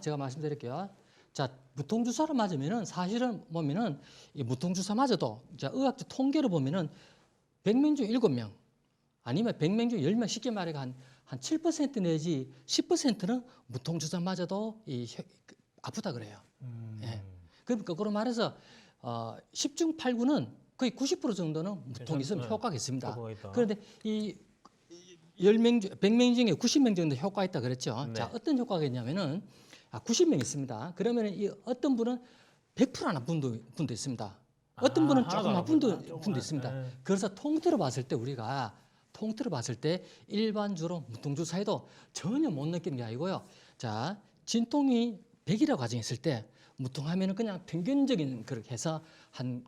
제가 말씀드릴게요. 자, 무통주사를 맞으면은 사실은 보면은 이 무통주사 맞아도 자, 의학적 통계를 보면은 100명 중 7명 아니면 100명 중 10명 쉽게 말해 한, 한 7% 내지 10%는 무통주사 맞아도 이 혀- 그, 아프다 그래요. 음. 예. 그럼 거꾸로 말해서 어, 10중 8구는 거의 90% 정도는 무통이 있으면 네. 효과가 있습니다. 효과가. 그런데 이 10명 중 100명 중에 90명 정도 효과가 있다 그랬죠. 네. 자, 어떤 효과가 있냐면은 아, 90명 있습니다. 그러면은 이 어떤 분은 100%안 아픈 분도, 분도 있습니다. 어떤 아, 분은 하나도 조금 안 아픈 분도. 분도 있습니다. 네. 그래서 통틀어 봤을 때 우리가 통틀어 봤을 때 일반적으로 무통주사에도 전혀 못 느끼는 게 아니고요. 자, 진통이 100이라고 가정했을 때 무통하면은 그냥 평균적인 그렇게 해서 한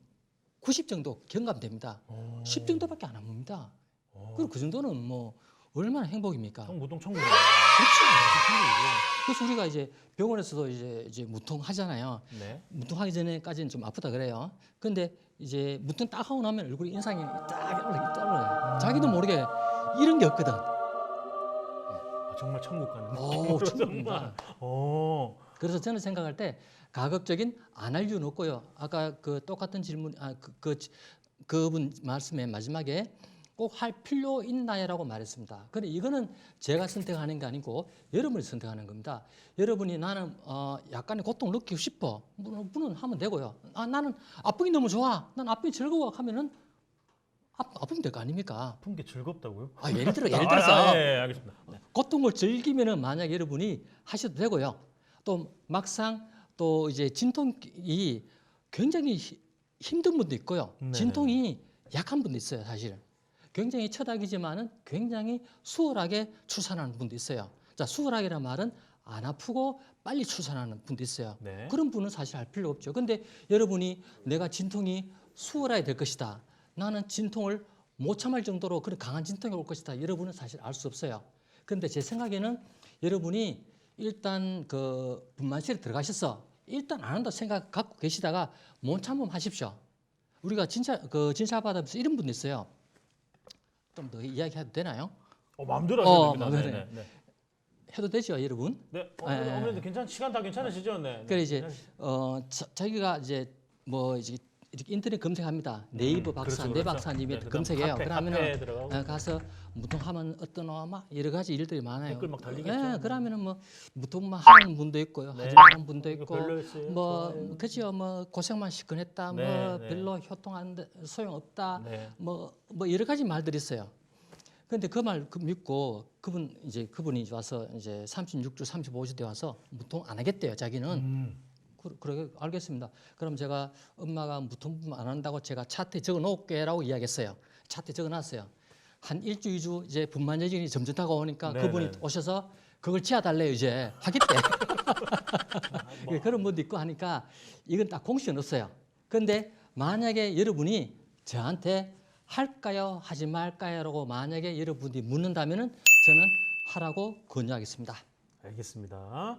90 정도 경감됩니다. 오. 10 정도밖에 안. 오. 그리고 그 정도는 뭐 얼마나 행복입니까? 형 무통 천국이네. 그렇죠. 그래서 우리가 이제 병원에서도 이제 이제 무통 하잖아요. 네. 무통하기 전에까지는 좀 아프다 그래요. 근데 이제 무통 딱 하고 나면 얼굴이 인상이 딱 올라 떨어요. 자기도 모르게 이런 게 없거든. 아, 정말 천국 가는 오, 느낌으로. 정말. 오. 그래서 저는 생각할 때 가급적인 안 할 이유는 없고요. 아까 그 똑같은 질문, 아, 그, 그, 그분 말씀의 마지막에 꼭 할 필요 있나요라고 말했습니다. 근데 이거는 제가 선택하는 게 아니고 여러분이 선택하는 겁니다. 여러분이 나는 어, 약간의 고통을 느끼고 싶어. 분은, 하면 되고요. 아, 나는 아프기 너무 좋아. 난 아프기 즐거워 하면은 아, 아프면 될 거 아닙니까? 아픈 게 즐겁다고요? 아, 예를 들어, 예를 아, 들어서 아, 예, 예, 알겠습니다. 네. 고통을 즐기면은 만약 여러분이 하셔도 되고요. 또 막상 또 이제 진통이 굉장히 히- 힘든 분도 있고요. 네네. 진통이 약한 분도 있어요, 사실. 굉장히 처닥이지만은 굉장히 수월하게 출산하는 분도 있어요. 자, 수월하게란 말은 안 아프고 빨리 출산하는 분도 있어요. 네. 그런 분은 사실 할 필요 없죠. 근데 여러분이 내가 진통이 수월해야 될 것이다. 나는 진통을 못 참을 정도로 그런 강한 진통이 올 것이다. 여러분은 사실 알 수 없어요. 근데 제 생각에는 여러분이 일단 그 분만실에 들어가셔서 일단 안 한다 생각 갖고 계시다가 못 참으면 하십시오. 우리가 진찰 그 진찰 받으면서 이런 분도 있어요. 좀 더 이야기해도 되나요? 어, 마음대로 어, 하셔도 마음대로 됩니다. 네, 네. 해도 되죠, 여러분? 네. 어, 예, 예. 어머니도 괜찮 시간 다 괜찮으시죠? 네. 네. 그래 이제 괜찮으시- 어 자, 자기가 이제 뭐 이제 인터넷 검색합니다. 네이버 음, 박사, 그렇죠, 네 그렇죠. 박사님이 네, 검색해요. 카페, 그러면은 어, 가서 무통하면 어떠노 막 여러 가지 일들이 많아요. 댓글 막 달리겠죠. 예, 그러면은 뭐 무통만 하는 분도 있고요, 네. 하지 말는 분도 있고. 뭐 좋아요. 그죠, 뭐 고생만 시큰했다, 네, 뭐 네. 별로 효통하는데 소용 없다, 네. 뭐뭐 여러 가지 말들이 있어요. 근데 그 말 믿고 그분 이제 그분이 와서 이제 36주, 35주 돼 와서 무통 안 하겠대요, 자기는. 음. 그, 그러게 알겠습니다. 그럼 제가 엄마가 무통분 안 한다고 제가 차트에 적어 놓을게라고 이야기했어요. 차트에 적어 놨어요. 한 일주, 이주 이제 분만 여진이 점점 다가오니까 네, 그분이 네. 오셔서 그걸 지어달래요 이제 하겠대. 그런 분도 있고 하니까 이건 딱 공식은 없어요. 근데 만약에 여러분이 저한테 할까요, 하지 말까요 라고 만약에 여러분이 묻는다면은 저는 하라고 권유하겠습니다. 알겠습니다.